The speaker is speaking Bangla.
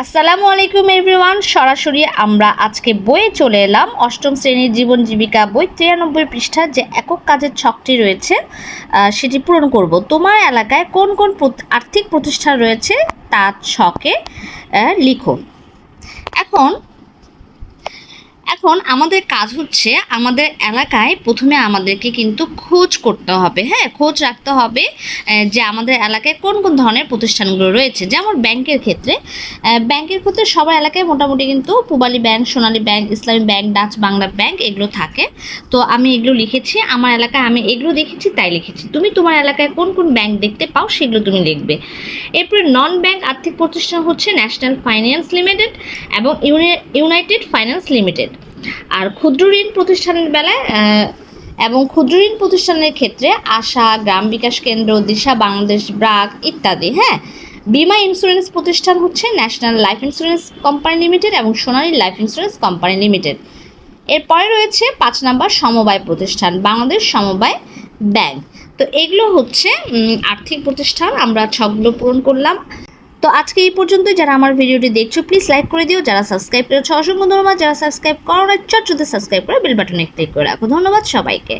আসসালামু আলাইকুম এভরিওয়ান। সরাসরি আমরা আজকে বইয়ে চলে এলাম। অষ্টম শ্রেণির জীবন জীবিকা বই তিরানব্বই পৃষ্ঠার যে একক কাজের ছকটি রয়েছে সেটি পূরণ করব। তোমার এলাকায় কোন কোন আর্থিক প্রতিষ্ঠান রয়েছে? তার ছকে লিখো। এখন এখন আমাদের কাজ হচ্ছে আমাদের এলাকায় প্রথমে আমাদেরকে কিন্তু খোঁজ করতে হবে হ্যাঁ? খোঁজ রাখতে হবে যে আমাদের এলাকায় কোন কোন ধরনের প্রতিষ্ঠানগুলো রয়েছে। যেমন ব্যাংকের ক্ষেত্রে ব্যাংকের ক্ষেত্রে সবার এলাকায় মোটামুটি কিন্তু Pubali bank, Sonali bank, Islami bank, Dutch Bangla bank এগুলো থাকে। তো আমি এগুলো লিখেছি, আমার এলাকায় আমি এগুলো দেখেছি, তাই লিখেছি। তুমি তোমার এলাকায় কোন কোন ব্যাংক দেখতে পাও সেগুলো তুমি লিখবে। এরপরে নন ব্যাংক আর্থিক প্রতিষ্ঠান হচ্ছে ন্যাশনাল ফাইন্যান্স লিমিটেড এবং ইউনাইটেড ফাইন্যান্স লিমিটেড আর ক্ষুদ্র ঋণ প্রতিষ্ঠানের বেলায় এবং ক্ষুদ্র ঋণ প্রতিষ্ঠানের ক্ষেত্রে আশা, গ্রাম বিকাশ কেন্দ্র, দিশা, বাংলাদেশ ব্রাক ইত্যাদি হ্যাঁ? বিমা ইন্স্যুরেন্স প্রতিষ্ঠান হচ্ছে national life insurance company limited এবং Sonali life insurance company limited এরপরে রয়েছে পাঁচ নাম্বার সমবায় প্রতিষ্ঠান, বাংলাদেশ সমবায় ব্যাংক। তো এগুলো হচ্ছে আর্থিক প্রতিষ্ঠান, আমরা ছকগুলো পূরণ করলাম। তো আজকে এই পর্যন্ত যারা আমার ভিডিওটি দেখছ প্লিজ লাইক করে দিও। যারা সাবস্ক্রাইব করেছ, অসংখ্য ধন্যবাদ। যারা সাবস্ক্রাইব করো না, চট সাবস্ক্রাইব করে বেল বাটনে ক্লিক করে রাখো। ধন্যবাদ সবাইকে।